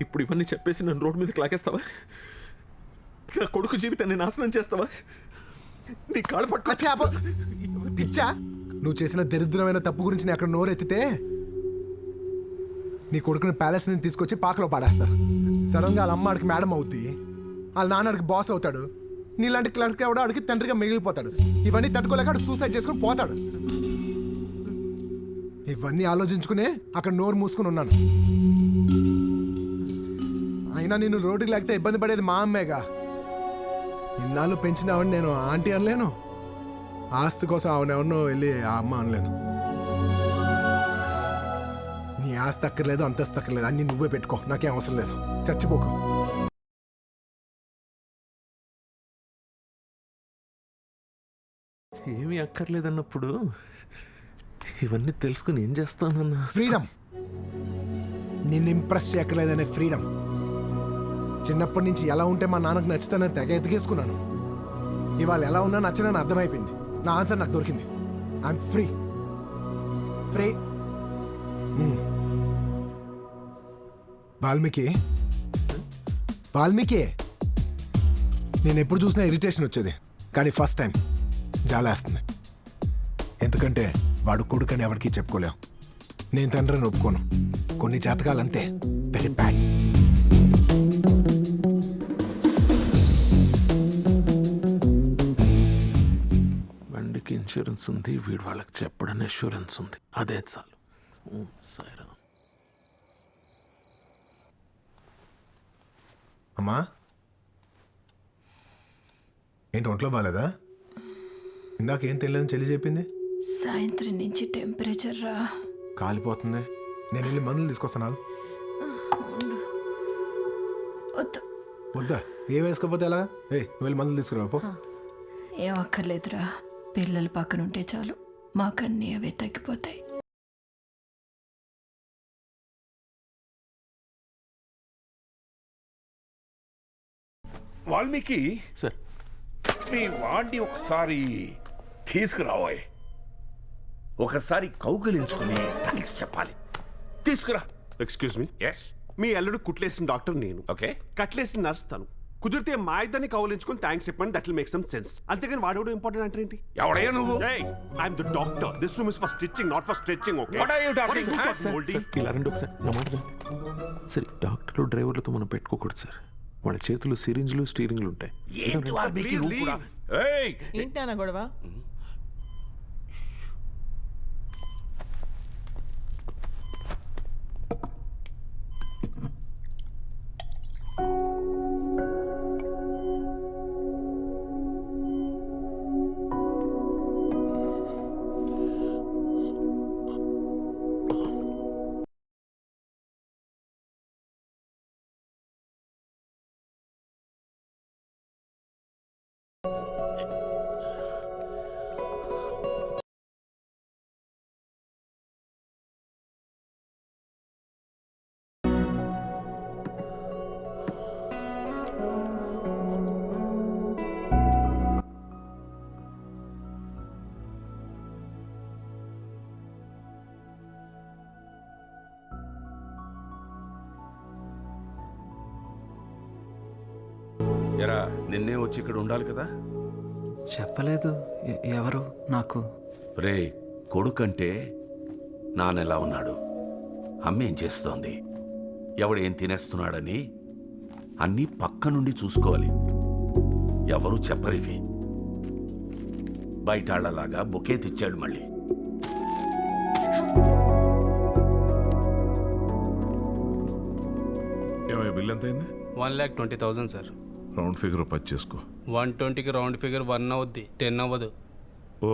ఇప్పుడు ఇవన్నీ చెప్పేసి నన్ను రోడ్డు మీదకి లాగేస్తావా నా కొడుకు జీవితాన్ని నాశనం చేస్తావా? నీ కాళ్ళు పట్టుకో. పిచ్చా. నువ్వు చేసిన దరిద్రమైన తప్పు గురించి నేను అక్కడ నోరెత్తితే నీ కొడుకుని ప్యాలెస్ నుంచి తీసుకొచ్చి పాకలో పాడేస్తారు. సడన్గా వాళ్ళ అమ్మ ఆడికి మేడం అవుద్ది. వాళ్ళ నాన్న ఆడికి బాస్ అవుతాడు. నీలాంటి క్లర్క్ ఎవడో ఆడికి తండ్రిగా మిగిలిపోతాడు. ఇవన్నీ తట్టుకోలేక ఆడు సూసైడ్ చేసుకుని పోతాడు. ఇవన్నీ ఆలోచించుకునే అక్కడ నోరు మూసుకుని ఉన్నాను. అయినా నేను రోడ్డుకి లేకపోతే ఇబ్బంది పడేది మా అమ్మేగా. ఇన్నాళ్ళు పెంచినావని నేను ఆంటీ అనలేను. ఆస్తి కోసం ఆవిడ ఎవరినో వెళ్ళి ఆ అమ్మ అనలేను. నీ ఆస్తి అక్కర్లేదు అంతస్తు అక్కర్లేదు. అన్ని నువ్వే పెట్టుకో. నాకేం అవసరం లేదు. చచ్చిపోకు. ఏమీ అక్కర్లేదన్నప్పుడు ఇవన్నీ తెలుసుకుని ఏం చేస్తానన్నా? ఫ్రీడమ్. నిన్ను ఇంప్రెస్ చేయక్కర్లేదనే ఫ్రీడమ్. చిన్నప్పటి నుంచి ఎలా ఉంటే మా నాన్నకు నచ్చుతానని తెగ ఎతికేసుకున్నాను. ఇవాళ ఎలా ఉన్నా నచ్చనని అర్థమైపోయింది. నా ఆన్సర్ నాకు దొరికింది. I'm free free Valmiki? Valmiki? నేను ఎప్పుడు చూసినా ఇరిటేషన్ వచ్చేది. కానీ ఫస్ట్ టైం జాలేస్తుంది. ఎందుకంటే వాడు కొడుకని ఎవరికీ చెప్పుకోలేం. నేను తండ్రిని ఒప్పుకోను. కొన్ని జాతకాలంతే. వెరీ బ్యాడ్ బండికి ఇన్సూరెన్స్ ఉంది వీడు వాళ్ళకి చెప్పడం అష్యూరెన్స్ ఉంది. అదే చాలు. ఓం సాయిరామ్. అమ్మా? ఏంటి ఒంట్లో బాగాలేదా ఇందాక ఏం తెలియదని చెల్లి చెప్పింది? సాయంత్రం నుంచి టెంపరేచర్ రా. కాలిపోతుంది. నేను వెళ్ళి మందులు తీసుకొస్తాను వద్దు. వద్దా? ఏ వేసుకోపోతే ఎలా? ఏ నువ్వు వెళ్ళి మందులు తీసుకురా పో. ఏం అక్కర్లేదురా. పిల్లలు పక్కన ఉంటే చాలు మాకన్నీ అవే తగ్గిపోతాయి. వాల్మీకి? సార్. మీ వాడిని ఒకసారి తీసుకురావోయ్. ఒకసారి కౌగిలించుకుని థ్యాంక్స్ చెప్పాలి. తీసుకురా. ఎక్స్క్యూజ్ మీ ఎస్ మీ అల్లుడు కుట్లేసిన డాక్టర్ నేను. ఓకే కట్లేసిన నర్స్ తను. కుదిరితే మా ఇద్దరిని కౌలించుకొని థ్యాంక్స్ చెప్పండి that will make some sense అంతేగాని వాడు ఇంపార్టెంట్ అంటే ఏంటి? ఎవడయ్యా నువ్వు? I'm the doctor this room is for stitching not for stretching okay sir sir, ఇలా రండి ఒకసారి. నా మాట. సరే డాక్టర్లు డ్రైవర్లతో మనం పెట్టుకోకూడదు సార్ వాళ్ళ చేతులు సిరింజ్లు స్టీరింగ్లు ఉంటాయి. ఏంటి వాల్మీకి ఎరా నిన్నే వచ్చి ఇక్కడ ఉండాలి కదా? చెప్పలేదు. ఎ- ఎవరు? నాకు. రే కొడుకంటే నాన్నెలా ఉన్నాడు? అమ్మేం చేస్తోంది? ఎవడేం తినేస్తున్నాడని అన్నీ పక్క నుండి చూసుకోవాలి. ఎవరు చెప్పరివి? బయటాళ్ళలాగా బొకే తెచ్చాడు మళ్ళీ. ఏమయ్య బిల్ ఎంత అయింది? One lakh twenty thousand sir. Round figure పచ్చి చేసుకో. వన్ ట్వంటీకి రౌండ్ ఫిగర్ వన్ అవుద్ది టెన్ అవ్వదు. ఓ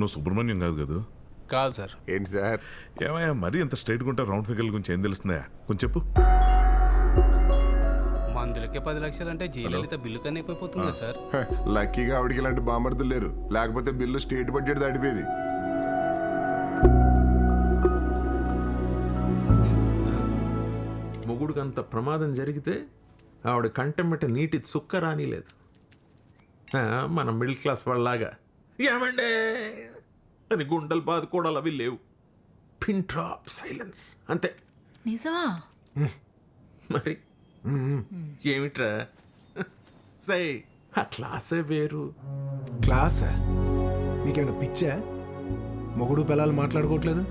నువ్వు సుబ్రహ్మణ్యం కాదు కదా? కాదు సార్. ఏంటి సార్? ఏమయ్యా మరీ అంత స్ట్రైట్గా ఉంటే రౌండ్ ఫిగర్ గురించి ఏం తెలుస్తుందా కొంచెం చెప్పు. మందులకే పది లక్షలు అంటే జీలలిత బిల్లు కన్నా అయిపోతుంది కదా సార్. లక్కీగా ఆవిడికి ఇలాంటి బామర్దులు లేరు. లేకపోతే బిల్లు స్టేట్ బడ్జెట్ దాటిపోయేది. మొగుడికి అంత ప్రమాదం జరిగితే ఆవిడ కంటెమ్మట నీటి చుక్క రానిలేదు. మన మిడిల్ క్లాస్ వాళ్ళలాగా ఏమండే? అని గుండెలు బాదుకోవడాలు అవి లేవు. పిన్ డ్రాప్ సైలెన్స్ అంతే. నిజమా? మరి? ఏమిట్రా? సై ఆ క్లాసే వేరు. క్లాస్? మీకేమైనా పిచ్చా? మొగుడు పిల్లలు మాట్లాడుకోవట్లేదు?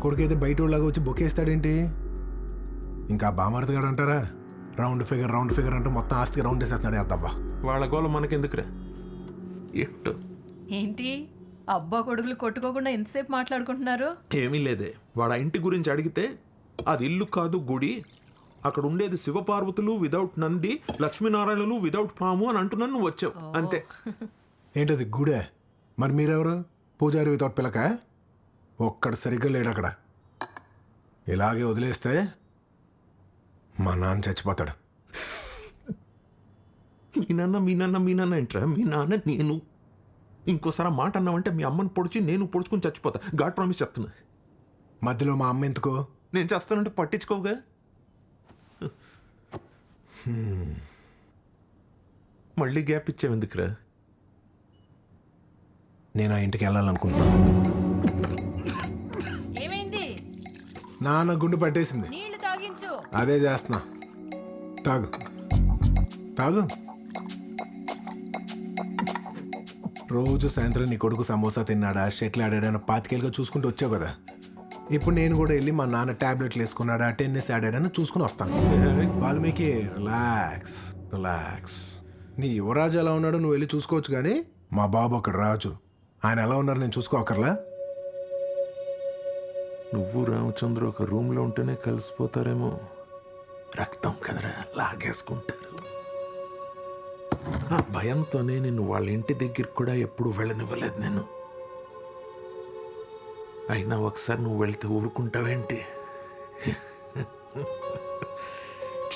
కొడుకైతే బయట వాళ్ళగా వచ్చి బొకేస్తాడేంటి? ఇంకా బామారతి గారు అంటారా? రౌండ్ ఫిగర్ రౌండ్ ఫిగర్ అంటూ మొత్తం ఆస్తికి రౌండ్ వేసేస్తున్నాడు అద్దవ్వా వాళ్ళ గోల మనకెందుకురా? ఏమిటో? ఏంటి? అబ్బా కొడుకులు కొట్టుకోకుండా ఎంతసేపు మాట్లాడుకుంటున్నారు? ఏమీ లేదే. వాడు ఆ ఇంటి గురించి అడిగితే అది ఇల్లు కాదు గుడి. అక్కడ ఉండేది శివపార్వతులు వితౌట్ నంది లక్ష్మీనారాయణలు వితౌట్ పాము అని అంటున్నాను నువ్వు వచ్చావు. అంతే. ఏంటది గుడే? మరి మీరెవరు? పూజారి వితౌట్ పిలక? ఒక్కడు సరిగ్గా లేడు అక్కడ. ఇలాగే వదిలేస్తే మా నాన్న చచ్చిపోతాడు. మీ నాన్న మీ నాన్న మీ నాన్న ఏంట్రా? మీ నాన్న నేను. ఇంకోసారి ఆ మాట అన్నావంటే మీ అమ్మని పొడిచి నేను పొడుచుకుని చచ్చిపోతా. గాడ్ ప్రామిస్ చెప్తున్నా. మధ్యలో మా అమ్మ ఎందుకో? నేను చేస్తానంటే పట్టించుకోవుగా. మళ్ళీ గ్యాప్ ఇచ్చావు ఎందుకురా నేను ఆ ఇంటికి వెళ్ళాలనుకుంటున్నాను ఏమైంది? నాన్న గుండు పట్టేసింది. అదే చేస్తున్నా. తాగు. తాగు. రోజు సాయంత్రం నీ కొడుకు సమోసా తిన్నాడా షెట్లు ఆడాడని పాతికేలుగా చూసుకుంటూ వచ్చావు కదా. ఇప్పుడు నేను కూడా వెళ్ళి మా నాన్న టాబ్లెట్లు వేసుకున్నాడా టెన్నిస్ ఆడాడని చూసుకుని వస్తాను. Valmiki relax relax. నీ యువరాజు ఎలా ఉన్నాడో నువ్వు వెళ్ళి చూసుకోవచ్చు కానీ మా బాబు అక్కడ రాజు. ఆయన ఎలా ఉన్నారు నేను చూసుకోకర్లా నువ్వు రామచంద్ర ఒక రూమ్లో ఉంటేనే కలిసిపోతారేమో. రక్తం కదరా లాగేసుకుంటారు. ఆ భయంతోనే నిన్ను వాళ్ళ ఇంటి దగ్గరికి కూడా ఎప్పుడు వెళ్ళనివ్వలేదు నేను. అయినా ఒకసారి నువ్వు వెళ్తే ఊరుకుంటావేంటి?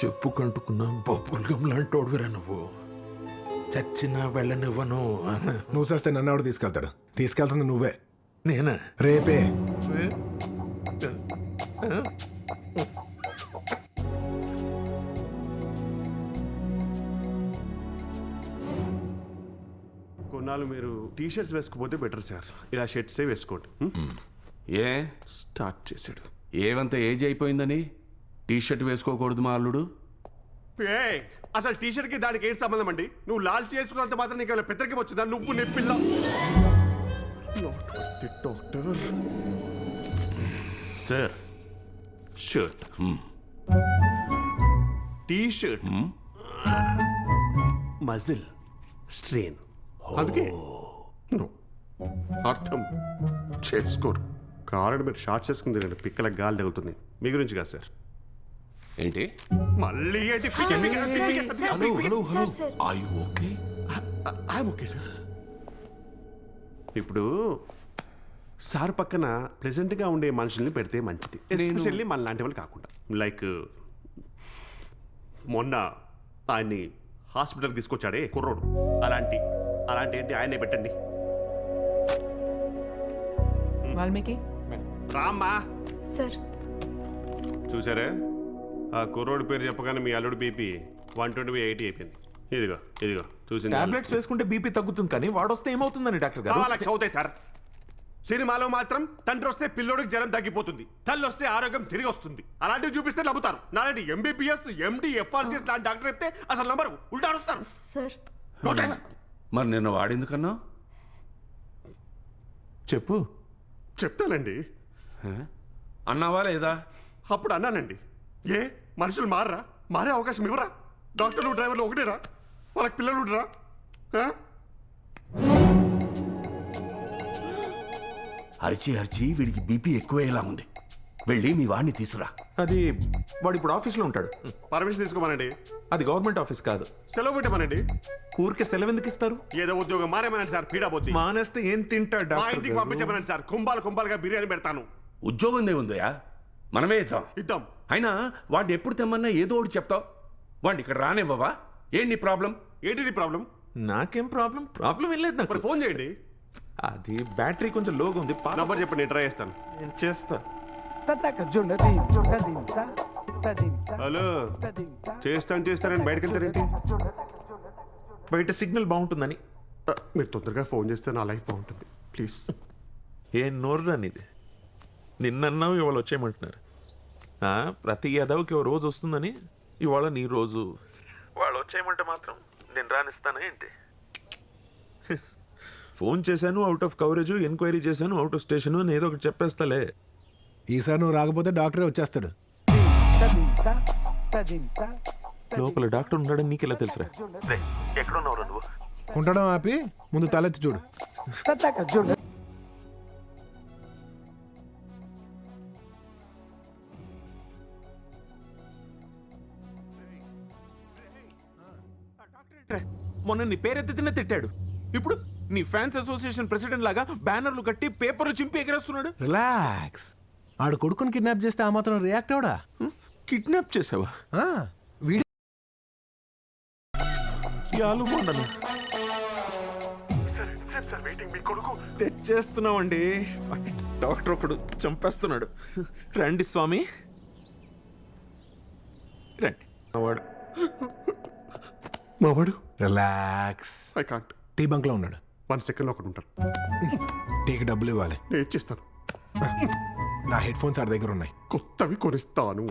చెప్పు కంటుకున్న బొబ్బుల్గం లాంటోడువిరా నువ్వు. చచ్చినా వెళ్ళనివ్వను. నువ్వు చేస్తే నన్ను ఎవడు తీసుకెళ్తాడు? తీసుకెళ్తుంది నువ్వే. నేనా? రేపే? కొన్నాళ్ళు మీరు టీ షర్ట్స్ వేసుకోపోతే బెటర్ సార్. ఇలా షర్ట్సే వేసుకోండి. హ్మ్? ఏ? స్టార్ట్ చేశాడు. ఏవంత ఏజ్ అయిపోయిందని? టీ షర్ట్ వేసుకోకూడదు మా అల్లుడు. ఏయ్, అసలు టీ షర్ట్కి దానికి ఏంటి సంబంధం అండి? నువ్వు లాల్ చేసుకున్నంత మాత్రం నీకు ఏమైనా పెద్దరికం వచ్చిందా? నువ్వు నీ పిల్ల. Not worth it doctor sir shirt T shirt muscle strain అందుకే. No. అర్థం. చేసుకోరు. కావాలంటే మీరు షార్ట్ చేసుకుంది రెండు పిక్కల గాలి తగులుతుంది. మీ గురించి కాదు సార్. ఏంటి? మళ్ళీ ఏంటి? పిక్క, పిక్క, పిక్క, పిక్క, హలో పిక్క. Hello hello are you okay I'm okay sir ఇప్పుడు సార్ పక్కన ప్రెసెంట్గా ఉండే మనుషుల్ని పెడితే మంచిది. ఎస్పెషల్లీ మన లాంటి వాళ్ళు కాకుండా. లైక్ మొన్న ఆయన్ని హాస్పిటల్ తీసుకొచ్చాడే కుర్రోడు. అలాంటి అలాంటి ఏంటి ఆయనే పెట్టండి. వాల్మీకి? రామ్మా. సార్. చూసారా? ఆ కుర్రోడు పేరు చెప్పగానే మీ అల్లుడు బీపీ వన్ ట్వంటీ ఎయిటీ అయిపోయింది. ఇదిగో ఇదిగో చూసింది. టాబ్లెట్స్ వేసుకుంటే బీపీ తగ్గుతుంది కానీ వాడొస్తే ఏమవుతుందని డాక్టర్ గారు? అవుతాయి సార్. సినిమాలో మాత్రం తండ్రి వస్తే పిల్లోడికి జ్వరం తగ్గిపోతుంది. తల్లి వస్తే ఆరోగ్యం తిరిగి వస్తుంది అలాంటివి చూపిస్తే నమ్ముతారు. నాలాంటి ఎంబీబీఎస్ ఎండి ఎఫ్ఆర్సీఎస్ లాంటి డాక్టర్ చెప్తే అసలు నంబరు ఉల్టా అరుస్తారు. సార్. మరి నిన్న వాడెందుకన్నా చెప్పు. చెప్తానండి. అన్నావా లేదా? అప్పుడు అన్నానండి. ఏ? మనుషులు మారరా? మారే అవకాశం ఇవ్వరా? డాక్టర్లు డ్రైవర్లు ఒకటేరా? వాళ్ళకి పిల్లలు ఉండరా? అరిచి అరిచి వీడికి బీపీ ఎక్కువయ్యేలా ఉంది. వెళ్ళి మీ వాడిని తీసురా అది వాడు ఇప్పుడు ఆఫీస్లో ఉంటాడు. పర్మిషన్ తీసుకోమనండి. అది గవర్నమెంట్ ఆఫీస్ కాదు. సెలవు పెట్టమనండి. ఊరికే సెలవు ఎందుకు ఇస్తారు ఏదో ఉద్యోగం మారేమనండి సార్ పీడా బొద్ది మానేస్తే ఏం తింటాడు మా డాక్టర్ ఇంటికి? పంపించమనండి సార్ కుంభాలు కుంభాలుగా బిర్యానీ పెడతాను. ఉద్యోగం ఉందయా మనమే ఇద్దాం. ఇద్దాం. అయినా వాడిని ఎప్పుడు తెమ్మన్నా ఏదో ఒకటి చెప్తావు. వాడిని ఇక్కడ రానివ్వవా? ఏంటి నీ ప్రాబ్లం? ఏంటి నీ ప్రాబ్లం? నాకేం ప్రాబ్లం? ప్రాబ్లం ఏం లేదు నాకు. ఫోన్ చేయండి. అది బ్యాటరీ కొంచెం లోగా ఉంది. పాత- నంబర్ చెప్పండి నేను ట్రై చేస్తాను. నేను చేస్తా? హలో. చేస్తాను చేస్తానని బయటకు వెళ్తారేంటి బయట సిగ్నల్ బాగుంటుందని. మీరు తొందరగా ఫోన్ చేస్తే నా లైఫ్ బాగుంటుంది. ప్లీజ్. ఏ నోరు ఇది? నిన్నన్నావు ఇవాళ వచ్చేయమంటున్నారు. ఆ, ప్రతి యాదవ్కి ఓ రోజు వస్తుందని ఇవాళ నీ రోజు. వాళ్ళు వచ్చేయమంటే మాత్రం నేను రానిస్తానా ఏంటి? ఫోన్ చేశాను అవుట్ ఆఫ్ కవరేజ్ ఎంక్వైరీ చేశాను అవుట్ ఆఫ్ స్టేషన్ అని ఏదో ఒకటి చెప్పేస్తాలే. ఈసారి నువ్వు రాకపోతే డాక్టరే వచ్చేస్తాడు. లోపల డాక్టర్ ఉన్నాడని నీకు ఎలా తెలుసురా? ఎక్కడున్నావు నువ్వు? కుంటడం ఆపి ముందు తలెత్తి చూడు. మొన్న నీ పేరెత్తినే తిట్టాడు. ఇప్పుడు నీ ఫ్యాన్స్ అసోసియేషన్ ప్రెసిడెంట్ లాగా బ్యానర్లు కట్టి పేపర్లు చింపి ఎగరేస్తున్నాడు. రిలాక్స్. ఆడు కొడుకుని కిడ్నాప్ చేస్తే ఆ మాత్రం రియాక్ట్ అవడా? కిడ్నాప్ చేసావా? ఆ, వీడి మావాడు. రిలాక్స్. ఐ కాంట్ టీ బంక్లో ఉన్నాడు. వన్ సెకండ్లో ఒకటి ఉంటారు టీకి డబ్బులు ఇవ్వాలి. నేను ఇచ్చేస్తాను. నా హెడ్ ఫోన్స్ ఆడి దగ్గర ఉన్నాయి. కొత్తవి కొనిస్తాను.